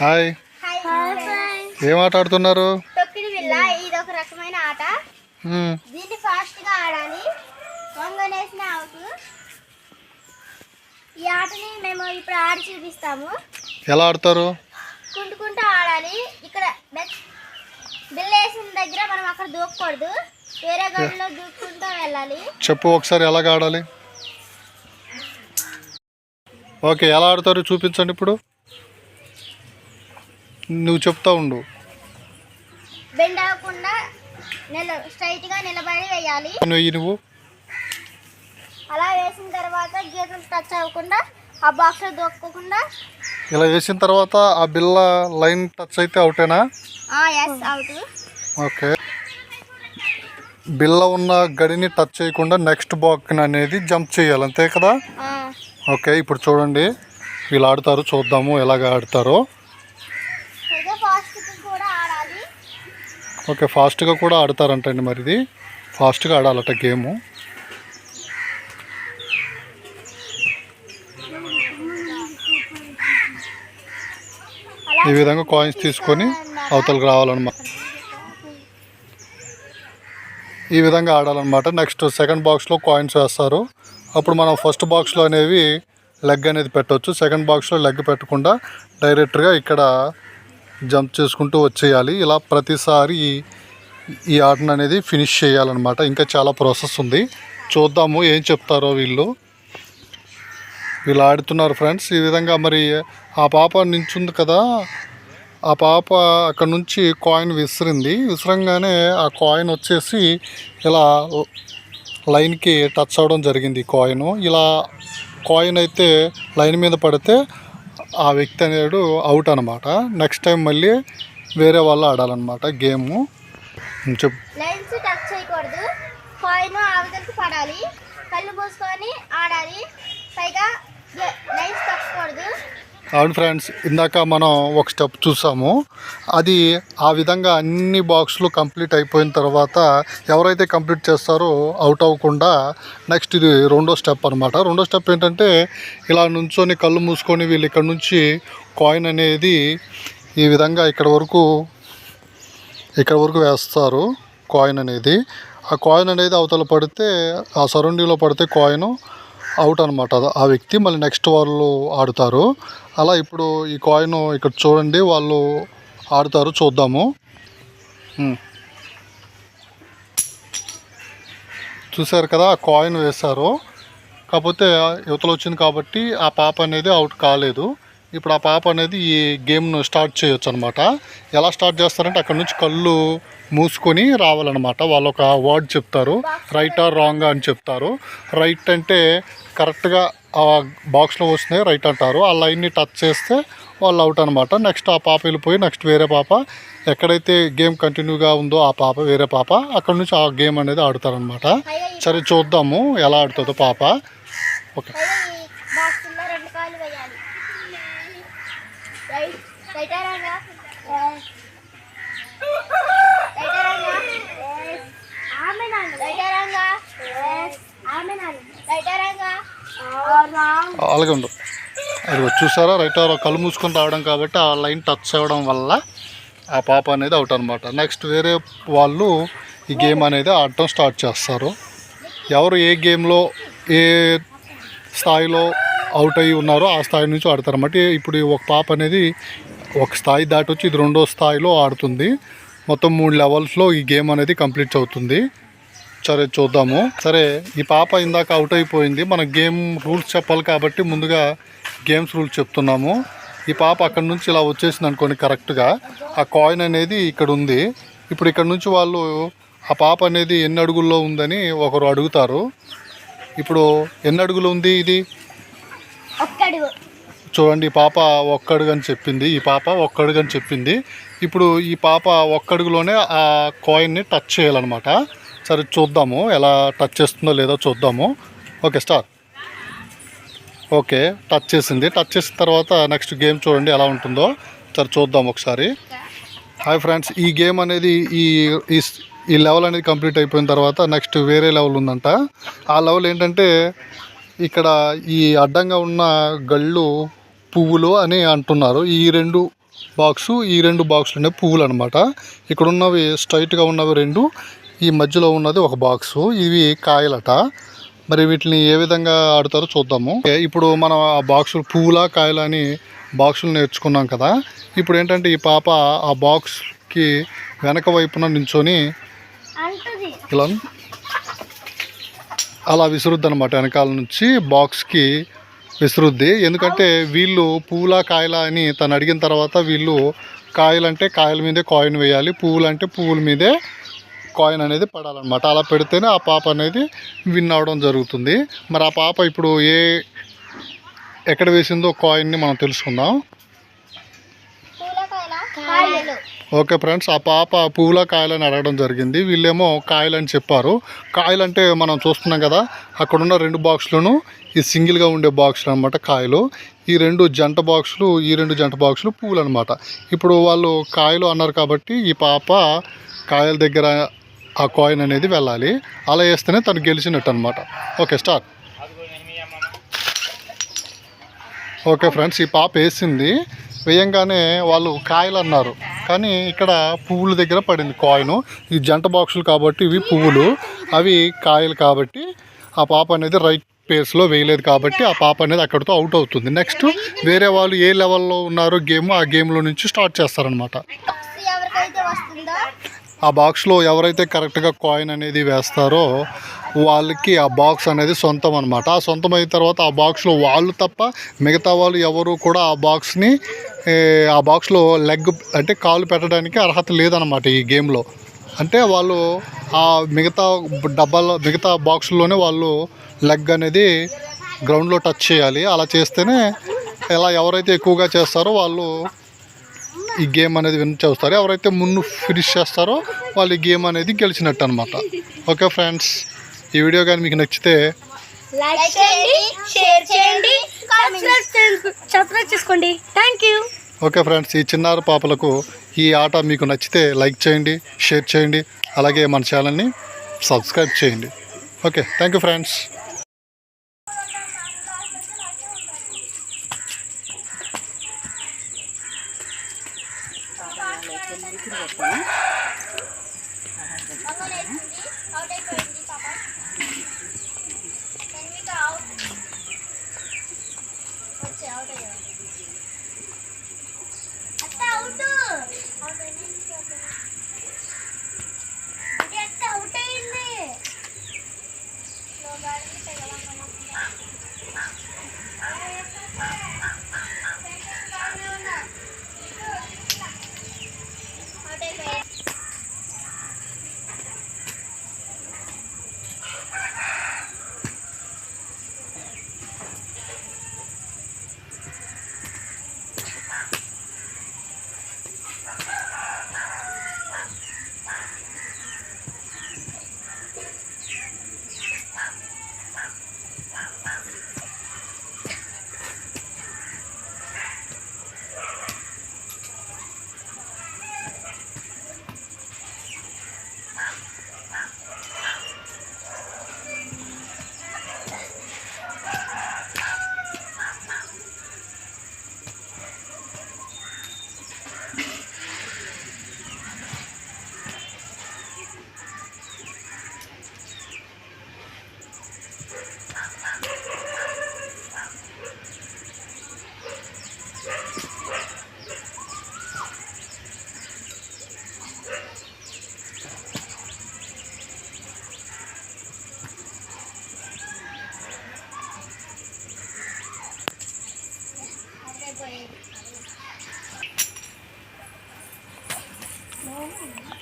Hi. ఏం ఆట ఆడుతున్నారు? ఇది ఒక రకమైన ఆట. దీన్ని ఫాస్ట్గా ఆడాలి. వంగనేసిన అవుట్ ఈ ఆటని మేము ఇప్పుడు ఆడి చూపిస్తాము. ఎలా ఆడతారు? కుంటుకుంటూ ఆడాలి. ఇక్కడ బె- బిల్ల వేసిన దగ్గర మనం అక్కడ దూకకూడదు. వేరే గడిలో వెళ్ళాలి. చెప్పు ఒకసారి ఎలాగ ఆడాలి? ఓకే ఎలా ఆడతారు చూపించండి ఇప్పుడు. నువ్వు చెప్తా ఉండు. బెండ్ అవ్వకుండా నిల స్ట్రైట్గా నిలబడి వేయాలి. నువ్వు నువ్వు? అలా వేసిన తర్వాత గీతలు టచ్ అవ్వకుండా ఆ బాక్స్లో దూకోకుండా ఇలా వేసిన తర్వాత ఆ బిల్ల లైన్ టచ్ అయితే అవుటేనా? Yes out. ఓకే. బిల్ల ఉన్న గడిని టచ్ చేయకుండా నెక్స్ట్ బాక్ అనేది జంప్ చేయాలి అంతే కదా? ఓకే ఇప్పుడు చూడండి. వీళ్ళు ఆడతారు చూద్దాము ఎలాగ ఆడతారో అయితే ఫాస్ట్ కూడా ఆడాలి ఓకే ఫాస్ట్గా కూడా ఆడతారంటండి మరి ఇది ఫాస్ట్గా ఆడాలట గేము. ఈ విధంగా కాయిన్స్ తీసుకొని అవతలకు రావాలన్నమాట. ఈ విధంగా ఆడాలన్నమాట. నెక్స్ట్ సెకండ్ బాక్స్లో కాయిన్స్ వేస్తారు. అప్పుడు మనం ఫస్ట్ బాక్స్లో అనేవి లెగ్ అనేది పెట్టవచ్చు సెకండ్ బాక్స్లో లెగ్ పెట్టకుండా డైరెక్ట్గా ఇక్కడ జంప్ చేసుకుంటూ వచ్చేయాలి. ఇలా ప్రతిసారి ఈ- ఆటను అనేది ఫినిష్ చేయాలన్నమాట. ఇంకా చాలా ప్రాసెస్ ఉంది. చూద్దాము ఏం చెప్తారో వీళ్ళు. వీళ్ళు ఆడుతున్నారు ఫ్రెండ్స్. ఈ విధంగా మరి ఆ పాప నించుంది కదా. ఆ పాప అక్కడ నుంచి కాయిన్ విసిరింది. విసరంగానే ఆ కాయిన్ వచ్చేసి ఇలా లైన్కి టచ్ అవ్వడం జరిగింది కాయిన్. ఇలా కాయిన్ అయితే లైన్ మీద పడితే ఆ వ్యక్తి అనేడు అవుట్ అనమాట నెక్స్ట్ టైం మళ్ళీ వేరే వాళ్ళు ఆడాలన్నమాట గేము చెప్ లైన్స్ టచ్ చేయకూడదు. కాయిన్ పడాలి. కళ్ళు మూసుకొని ఆడాలి. పైగా లైన్స్ తప్పకూడదు అవును ఫ్రెండ్స్ ఇందాక మనం ఒక స్టెప్ చూసాము. అది ఆ విధంగా అన్ని బాక్సులు కంప్లీట్ అయిపోయిన తర్వాత ఎవరైతే కంప్లీట్ చేస్తారో అవుట్ అవ్వకుండా నెక్స్ట్ ఇది రెండో స్టెప్ అనమాట రెండో స్టెప్ ఏంటంటే ఇలా నుంచొని కళ్ళు మూసుకొని వీళ్ళు ఇక్కడ నుంచి కాయిన్ అనేది ఈ విధంగా ఇక్కడ వరకు ఇక్కడ వరకు వేస్తారు కాయిన్ అనేది. ఆ కాయిన్ అనేది అవతల పడితే ఆ సరౌండింగ్లో పడితే కాయిన్ అవుట్ అనమాట ఆ వ్యక్తి మళ్ళీ నెక్స్ట్ వాళ్ళు ఆడుతారు. అలా ఇప్పుడు ఈ కాయిన్ ఇక్కడ చూడండి వాళ్ళు ఆడుతారు చూద్దాము. చూసారు చూశారు కదా ఆ కాయిన్ వేశారు. కాకపోతే యువతలు వచ్చింది కాబట్టి ఆ పాప అనేది అవుట్ కాలేదు. ఇప్పుడు ఆ పాప అనేది ఈ గేమ్ను స్టార్ట్ చేయొచ్చు అనమాట ఎలా స్టార్ట్ చేస్తారంటే అక్కడ నుంచి కళ్ళు మూసుకొని రావాలన్నమాట వాళ్ళు ఒక వర్డ్ చెప్తారు రైట్ ఆర్ రాంగ్ అని చెప్తారు రైట్ అంటే కరెక్ట్గా ఆ బాక్స్లో వస్తున్నాయి రైట్ అంటారు ఆ లైన్ని టచ్ చేస్తే వాళ్ళు అవుట్ అనమాట నెక్స్ట్ ఆ పాప వెళ్ళిపోయి నెక్స్ట్ వేరే పాప ఎక్కడైతే గేమ్ కంటిన్యూగా ఉందో ఆ పాప వేరే పాప అక్కడ నుంచి ఆ గేమ్ అనేది ఆడతారనమాట సరే చూద్దాము ఎలా ఆడుతుందో పాప okay right right right Ranga ఆమె నాన్న రైట్ రంగా ఆమె నాన్న రైట్ రంగా రాంగ్ అలాగే ఉండవు అది చూసారా రైట్ ఆరో కళ్ళు మూసుకొని రావడం కాబట్టి ఆ లైన్ టచ్ అవ్వడం వల్ల ఆ పాప అనేది అవుట్ అనమాట నెక్స్ట్ వేరే వాళ్ళు ఈ గేమ్ అనేది ఆడటం స్టార్ట్ చేస్తారు. ఎవరు ఏ గేమ్లో ఏ స్థాయిలో అవుట్ అయ్యి ఉన్నారో ఆ స్థాయి నుంచి ఆడతారు అన్నమాట. ఇప్పుడు ఈ ఒక పాప అనేది ఒక స్థాయి దాటి వచ్చి ఇది రెండో స్థాయిలో ఆడుతుంది. మొత్తం మూడు లెవెల్స్లో ఈ గేమ్ అనేది కంప్లీట్ అవుతుంది సరే చూద్దాము. సరే ఈ పాప ఇందాక అవుట్ అయిపోయింది. మన గేమ్ రూల్స్ చెప్పాలి కాబట్టి ముందుగా గేమ్స్ రూల్స్ చెప్తున్నాము. ఈ పాప అక్కడ నుంచి ఇలా వచ్చేసింది అనుకోండి కరెక్ట్గా ఆ కాయిన్ అనేది ఇక్కడ ఉంది. ఇప్పుడు ఇక్కడ నుంచి వాళ్ళు ఆ పాప అనేది ఎన్ని అడుగుల్లో ఉందని ఒకరు అడుగుతారు. ఇప్పుడు ఎన్ని అడుగులు ఉంది ఇది? చూడండి ఈ పాప ఒక్కడుగు అని చెప్పింది. ఈ పాప ఒక్కడుగు అని చెప్పింది. ఇప్పుడు ఈ పాప ఒక్కడుగులోనే ఆ కాయిన్ని టచ్ చేయాలన్నమాట. సరే చూద్దాము ఎలా టచ్ చేస్తుందో లేదో చూద్దాము. Okay start. ఓకే టచ్ చేసింది. టచ్ చేసిన తర్వాత నెక్స్ట్ గేమ్ చూడండి ఎలా ఉంటుందో. సరే చూద్దాం ఒకసారి. హాయ్ ఫ్రెండ్స్ ఈ గేమ్ అనేది ఈ ఈ లెవెల్ అనేది కంప్లీట్ అయిపోయిన తర్వాత నెక్స్ట్ వేరే లెవెల్ ఉందంట. ఆ లెవెల్ ఏంటంటే ఇక్కడ ఈ అడ్డంగా ఉన్న గళ్ళు పువ్వులు అని అంటున్నారు. ఈ రెండు బాక్సు ఈ రెండు బాక్సులు ఉన్నాయి పువ్వులు అనమాట ఇక్కడ ఉన్నవి స్ట్రైట్గా ఉన్నవి రెండు. ఈ మధ్యలో ఉన్నది ఒక బాక్సు. ఇవి కాయలట. మరి వీటిని ఏ విధంగా ఆడతారో చూద్దాము. ఇప్పుడు మనం ఆ బాక్సులు పువ్వులా కాయలా అని బాక్సులు నేర్చుకున్నాం కదా. ఇప్పుడు ఏంటంటే ఈ పాప ఆ బాక్స్కి వెనక వైపున నించొని ఇలా అలా విసురుద్ది అనమాట వెనకాల నుంచి బాక్స్కి విసురుద్ది. ఎందుకంటే వీళ్ళు పువ్వులా కాయలా అని తను అడిగిన తర్వాత వీళ్ళు కాయలంటే కాయల మీదే కాయిన్ వేయాలి పువ్వులు అంటే పువ్వుల మీదే కాయిన్ అనేది పడాలన్నమాట. అలా పెడితేనే ఆ పాప అనేది విన్ అవడం జరుగుతుంది. మరి ఆ పాప ఇప్పుడు ఏ ఎక్కడ వేసిందో కాయిన్ని మనం తెలుసుకుందాం. పూలకాయల? కాయలు. ఓకే ఫ్రెండ్స్ ఆ పాప పువ్వుల కాయలని అడగడం జరిగింది. వీళ్ళేమో కాయలని చెప్పారు. కాయలంటే మనం చూస్తున్నాం కదా అక్కడ ఉన్న రెండు బాక్సులను ఈ సింగిల్గా ఉండే బాక్సులు అనమాట కాయలు. ఈ రెండు జంట బాక్సులు ఈ రెండు జంట బాక్సులు పువ్వులు అనమాట ఇప్పుడు వాళ్ళు కాయలు అన్నారు కాబట్టి ఈ పాప కాయల దగ్గర ఆ కాయిన్ అనేది వెళ్ళాలి. అలా వేస్తేనే తను గెలిచినట్టు అనమాట ఓకే స్టార్ట్ ఓకే ఫ్రెండ్స్ ఈ పాప వేసింది. వేయంగానే వాళ్ళు కాయలు అన్నారు. కానీ ఇక్కడ పువ్వుల దగ్గర పడింది కాయిన్ ఈ జంట బాక్సులు కాబట్టి ఇవి పువ్వులు. అవి కాయలు కాబట్టి ఆ పాప అనేది రైట్ పేస్లో వేయలేదు కాబట్టి ఆ పాప అనేది అక్కడితో అవుట్ అవుతుంది. నెక్స్ట్ వేరే వాళ్ళు ఏ లెవెల్లో ఉన్నారో గేమ్ ఆ గేమ్లో నుంచి స్టార్ట్ చేస్తారనమాట ఆ బాక్స్లో ఎవరైతే కరెక్ట్గా కాయిన్ అనేది వేస్తారో వాళ్ళకి ఆ బాక్స్ అనేది సొంతం అనమాట ఆ సొంతం అయిన తర్వాత ఆ బాక్స్లో వాళ్ళు తప్ప మిగతా వాళ్ళు ఎవరు కూడా ఆ బాక్స్ని ఆ బాక్స్లో లెగ్ అంటే కాలు పెట్టడానికి అర్హత లేదనమాట ఈ గేమ్లో. అంటే వాళ్ళు ఆ మిగతా డబ్బాలో మిగతా బాక్స్లోనే వాళ్ళు లెగ్ అనేది గ్రౌండ్లో టచ్ చేయాలి. అలా చేస్తేనే ఎలా ఎవరైతే ఎక్కువగా చేస్తారో వాళ్ళు ఈ గేమ్ అనేది విన్ చేస్తారు ఎవరైతే ముందు ఫినిష్ చేస్తారో వాళ్ళు ఈ గేమ్ అనేది గెలిచినట్టు అనమాట ఓకే ఫ్రెండ్స్ ఈ వీడియో కానీ మీకు నచ్చితే లైక్ చేయండి షేర్ చేయండి సబ్స్క్రైబ్ చేసుకోండి. థ్యాంక్ యూ ఓకే ఫ్రెండ్స్ ఈ చిన్నారి పాపలకు ఈ ఆట మీకు నచ్చితే లైక్ చేయండి షేర్ చేయండి అలాగే మన ఛానల్ని సబ్స్క్రైబ్ చేయండి. Okay thank you friends Thank you.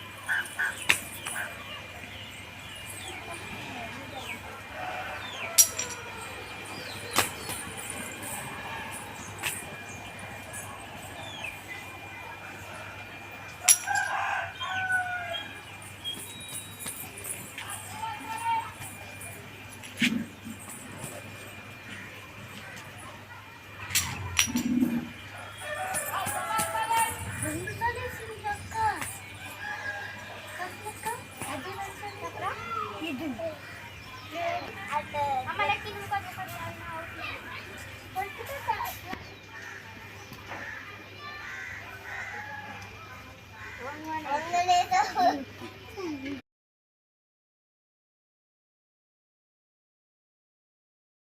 dun. Mamalaki nung kanya pa sa Ang nalito.